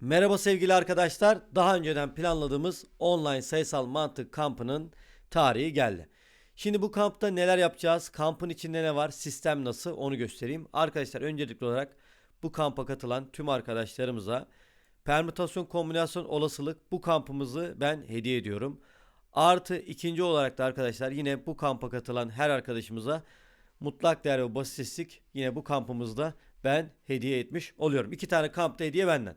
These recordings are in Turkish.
Merhaba sevgili arkadaşlar. Daha önceden planladığımız online sayısal mantık kampının tarihi geldi. Şimdi bu kampta neler yapacağız? Kampın içinde ne var? Sistem nasıl? Onu göstereyim. Arkadaşlar öncelikli olarak bu kampa katılan tüm arkadaşlarımıza permütasyon kombinasyon olasılık bu kampımızı ben hediye ediyorum. Artı ikinci olarak da arkadaşlar yine bu kampa katılan her arkadaşımıza mutlak değer ve basitlik yine bu kampımızda ben hediye etmiş oluyorum. İki tane kampta hediye benden.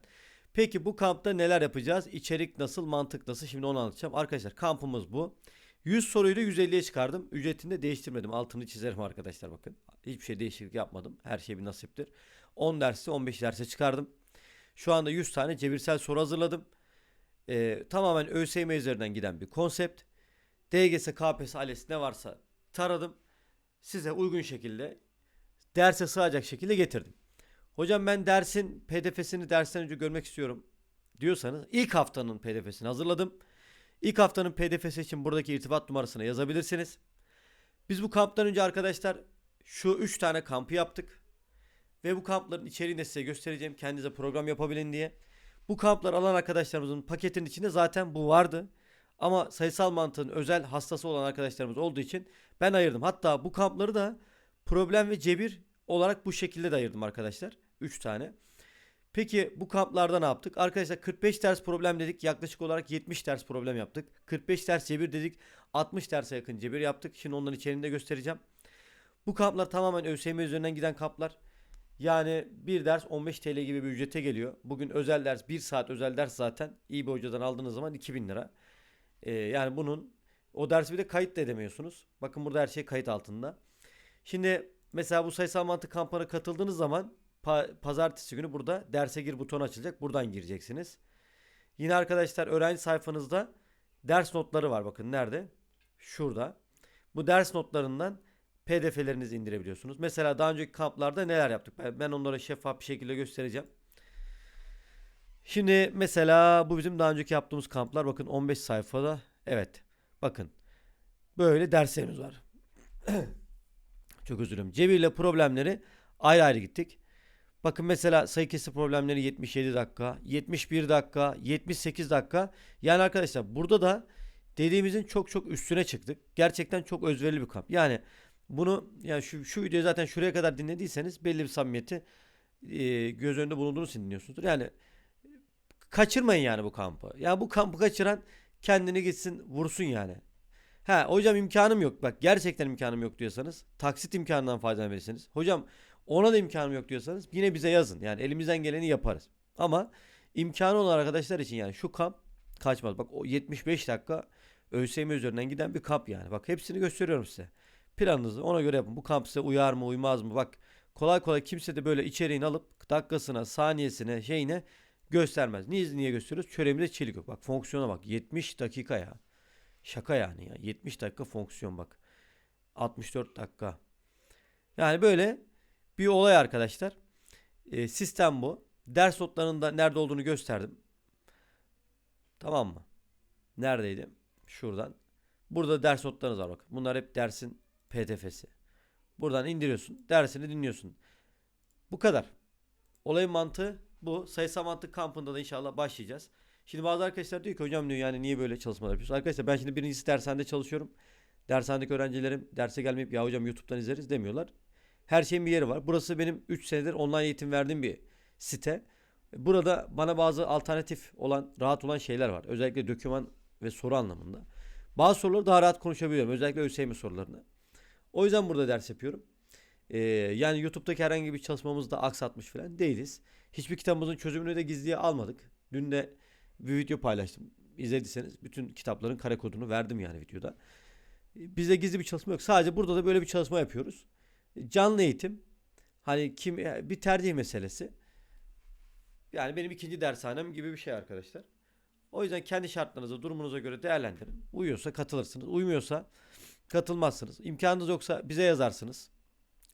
Peki bu kampta neler yapacağız? İçerik nasıl, mantık nasıl? Şimdi onu anlatacağım. Arkadaşlar kampımız bu. 100 soruyu da 150'ye çıkardım. Ücretini de değiştirmedim. Altını çizerim arkadaşlar bakın. Hiçbir şey değişiklik yapmadım. Her şey bir nasiptir. 10 dersi 15 derse çıkardım. Şu anda 100 tane cebirsel soru hazırladım. Ee, tamamen ÖSYM üzerinden giden bir konsept. DGS, KPSS, ALES ne varsa taradım. Size uygun şekilde derse sığacak şekilde getirdim. Hocam ben dersin pdf'sini dersten önce görmek istiyorum diyorsanız ilk haftanın pdf'sini hazırladım. İlk haftanın pdf'si için buradaki irtibat numarasına yazabilirsiniz. Biz bu kamptan önce arkadaşlar şu 3 tane kampı yaptık. Ve bu kampların içeriğini size göstereceğim. Kendinize program yapabilin diye. Bu kamplar alan arkadaşlarımızın paketinin içinde zaten bu vardı. Ama sayısal mantığın özel hastası olan arkadaşlarımız olduğu için ben ayırdım. Hatta bu kampları da problem ve cebir olarak bu şekilde de ayırdım arkadaşlar. 3 tane. Peki bu kamplarda ne yaptık? Arkadaşlar 45 ders problem dedik. Yaklaşık olarak 70 ders problem yaptık. 45 ders cebir dedik. 60 derse yakın cebir yaptık. Şimdi onların içeriğini de göstereceğim. Bu kamplar tamamen ÖSYM üzerinden giden kamplar. Yani bir ders 15 TL gibi bir ücrete geliyor. Bugün özel ders 1 saat özel ders zaten iyi bir hocadan aldığınız zaman 2000 lira. Ee, yani bunun o dersi bir de kayıt da edemiyorsunuz. Bakın burada her şey kayıt altında. Şimdi mesela bu sayısal mantık kampına katıldığınız zaman pa- pazartesi günü burada derse gir butonu açılacak. Buradan gireceksiniz. Yine arkadaşlar öğrenci sayfanızda ders notları var. Bakın nerede? Şurada. Bu ders notlarından PDF'lerinizi indirebiliyorsunuz. Mesela daha önceki kamplarda neler yaptık? Ben, ben onlara şeffaf bir şekilde göstereceğim. Şimdi mesela bu bizim daha önceki yaptığımız kamplar. Bakın 15 sayfada. Evet. Bakın. Böyle derslerimiz var. Çok özür dilerim. Cebirle problemleri ayrı ayrı gittik. Bakın mesela sayı kesir problemleri 77 dakika, 71 dakika, 78 dakika. Yani arkadaşlar burada da dediğimizin çok çok üstüne çıktık. Gerçekten çok özverili bir kamp. Yani bunu yani şu, şu videoyu zaten şuraya kadar dinlediyseniz belli bir samimiyeti e, göz önünde bulunduğunuz için dinliyorsunuzdur. Yani kaçırmayın yani bu kampı. Ya bu kampı kaçıran kendini gitsin vursun yani. Ha hocam imkanım yok. Bak gerçekten imkanım yok diyorsanız taksit imkanından faydalanabilirsiniz. Hocam ona da imkanım yok diyorsanız yine bize yazın. Yani elimizden geleni yaparız. Ama imkanı olan arkadaşlar için yani şu kamp kaçmaz. Bak o 75 dakika ÖSYM üzerinden giden bir kamp yani. Bak hepsini gösteriyorum size. Planınızı ona göre yapın. Bu kamp size uyar mı uymaz mı? Bak kolay kolay kimse de böyle içeriğini alıp dakikasına, saniyesine, şeyine göstermez. Niye, niye gösteriyoruz? Çöremizde çelik yok. Bak fonksiyona bak. 70 dakika ya. Şaka yani ya. 70 dakika fonksiyon bak. 64 dakika. Yani böyle bir olay arkadaşlar. Ee, sistem bu. Ders notlarında nerede olduğunu gösterdim. Tamam mı? Neredeydi? Şuradan. Burada ders notlarınız var bak. Bunlar hep dersin PDF'si. Buradan indiriyorsun. Dersini dinliyorsun. Bu kadar. Olayın mantığı bu. Sayısal mantık kampında da inşallah başlayacağız. Şimdi bazı arkadaşlar diyor ki hocam diyor yani niye böyle çalışmalar yapıyorsun? Arkadaşlar ben şimdi birincisi dershanede çalışıyorum. Dershanedeki öğrencilerim derse gelmeyip ya hocam YouTube'dan izleriz demiyorlar. Her şeyin bir yeri var. Burası benim 3 senedir online eğitim verdiğim bir site. Burada bana bazı alternatif olan, rahat olan şeyler var. Özellikle doküman ve soru anlamında. Bazı soruları daha rahat konuşabiliyorum. Özellikle ÖSYM sorularını. O yüzden burada ders yapıyorum. Ee, yani YouTube'daki herhangi bir çalışmamızda aksatmış falan değiliz. Hiçbir kitabımızın çözümünü de gizliye almadık. Dün de bir video paylaştım. İzlediyseniz bütün kitapların kare kodunu verdim yani videoda. Bizde gizli bir çalışma yok. Sadece burada da böyle bir çalışma yapıyoruz. Canlı eğitim. Hani kim bir tercih meselesi. Yani benim ikinci dershanem gibi bir şey arkadaşlar. O yüzden kendi şartlarınıza, durumunuza göre değerlendirin. Uyuyorsa katılırsınız. Uymuyorsa katılmazsınız. İmkanınız yoksa bize yazarsınız.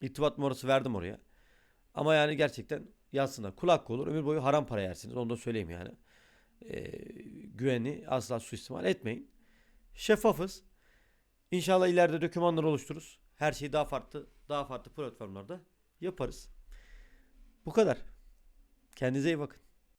İrtibat numarası verdim oraya. Ama yani gerçekten yazsınlar. Kulak olur. Ömür boyu haram para yersiniz. Onu da söyleyeyim yani. Ee, güveni asla suistimal etmeyin. Şeffafız. İnşallah ileride dokümanlar oluştururuz. Her şeyi daha farklı, daha farklı platformlarda yaparız. Bu kadar. Kendinize iyi bakın.